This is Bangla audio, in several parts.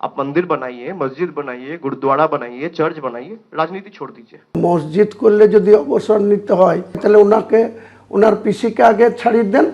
आप मंदिर बनाइए मस्जिद बनाइए गुरुद्वारा बनाइए चर्च बनाइए राजनीति छोड़ दीजिए মসজিদ করলে যদি অবসর নিতে হয় তাহলে ওনাকে ওনার পিসিকে আগে ছাড়িয়ে দেন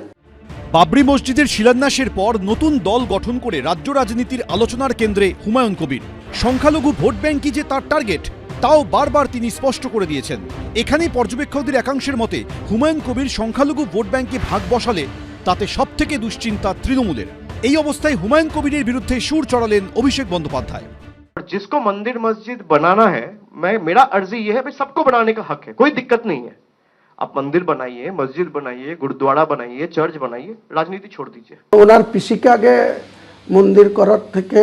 বাবরি মসজিদের শিলান্যাসের পর নতুন দল গঠন করে রাজ্য রাজনীতির আলোচনার কেন্দ্রে হুমায়ুন কবির সংখ্যালঘু ভোট ব্যাংকই যে তার টার্গেট তাও বারবার তিনি স্পষ্ট করে দিয়েছেন এখানেই পর্যবেক্ষকদের একাংশের মতে হুমায়ুন কবির সংখ্যালঘু ভোট ব্যাংকে ভাগ বসালে তাতে সবথেকে দুশ্চিন্তা তৃণমূলের এই অবস্থায় হুমায়ুন কবিরের বিরুদ্ধে সুর চড়ালেন অভিষেক বন্দ্যোপাধ্যায় और जिसको मंदिर मस्जिद बनाना है मैं मेरा अर्जी ये है भाई सबको बनाने का हक है कोई दिक्कत नहीं है आप मंदिर बनाइए मस्जिद बनाइए गुरुद्वारा बनाइए चर्च बनाइए राजनीति छोड़ दीजिए ওনার পিসিকে আগে মন্দির করার থেকে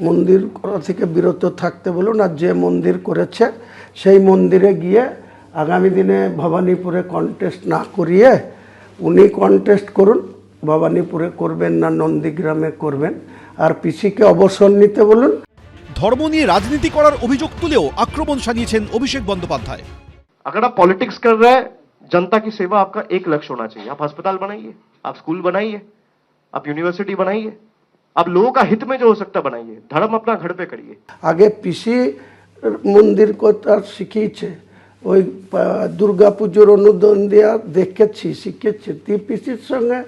মন্দির করা থেকে বিরত থাকতে বলুন আর যে মন্দির করেছে সেই মন্দিরে গিয়ে আগামী দিনে ভবানীপুরে কন্টেস্ট না করিয়ে উনি কন্টেস্ট করুন ভবানীপুরে করবেন না নন্দীগ্রামে করবেন আর পিসিকে অবসর নিতে বলুন ধর্ম নিয়ে রাজনীতি করার অভিযোগ তুলেও আক্রমণ সানিয়েছেন অভিষেক বন্দ্যোপাধ্যায় अगर आप पॉलिटिक्स कर रहे हैं जनता की सेवा आपका एक लक्ष्य होना चाहिए आप अस्पताल बनाइए आप स्कूल बनाइए आप यूनिवर्सिटी बनाइए आप लोगों का हित में जो हो सकता है बनाइए धर्म अपना घर पे करिए আগে পিসি মন্দির কথা শিখিয়েছে ওই দুর্গা পুজোর অনুদান দেওয়া দেখেছি শিখেছি তুই পিসির সঙ্গে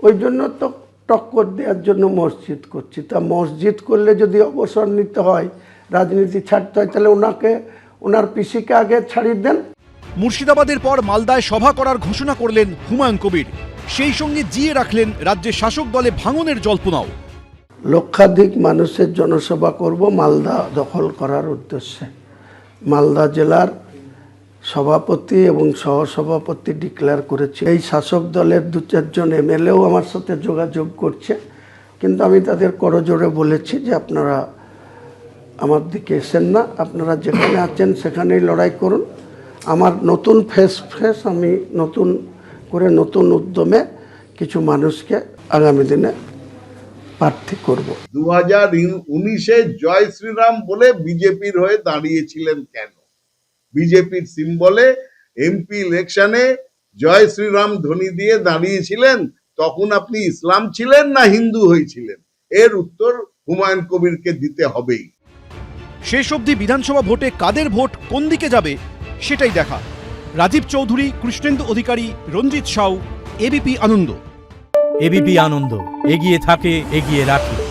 ওই জন্য তো টক্কর দেওয়ার জন্য মসজিদ করছি। তা মসজিদ করলে যদি অবসর নিতে হয় রাজনীতি ছাড়তে হয় তাহলে ওনাকে ওনার পিসিকে আগে ছাড়িয়ে দেন। মুর্শিদাবাদের পর মালদায় সভা করার ঘোষণা করলেন হুমায়ুন কবির। সেই সঙ্গে জিয়ে রাখলেন রাজ্যের শাসক দলে ভাঙনের জল্পনাও। লক্ষাধিক মানুষের জনসভা করব মালদা দখল করার উদ্দেশ্যে। মালদা জেলার সভাপতি এবং সহসভাপতি ডিক্লেয়ার করেছি। এই শাসক দলের দু চারজন এমএলএও আমার সাথে যোগাযোগ করছে। কিন্তু আমি তাদের করজোরে বলেছি যে আপনারা আমার দিকে এসেন না। আপনারা যেখানে আছেন সেখানেই লড়াই করুন। আমার নতুন ফেস ফেস আমি নতুন করে নতুন উদ্যমে কিছু মানুষকে আগামী দিনে প্রার্থী করব। দু হাজার উনিশে জয় শ্রীরাম বলে বিজেপির হয়ে দাঁড়িয়েছিলেন কেন? বিজেপির সিম্বলে এমপি ইলেকশনে জয় শ্রীরাম ধ্বনি দিয়ে দাঁড়িয়েছিলেন তখন আপনি ইসলাম ছিলেন না হিন্দু হয়েছিলেন? এর উত্তর হুমায়ুন কবিরকে দিতে হবেই। শেষ অবধি বিধানসভা ভোটে কাদের ভোট কোন দিকে যাবে সেটাই দেখা। রাজীব চৌধুরী কৃষ্ণেন্দু অধিকারী রঞ্জিত সাউ এবিপি আনন্দ। এবিপি আনন্দ এগিয়ে থাকে এগিয়ে রাখে।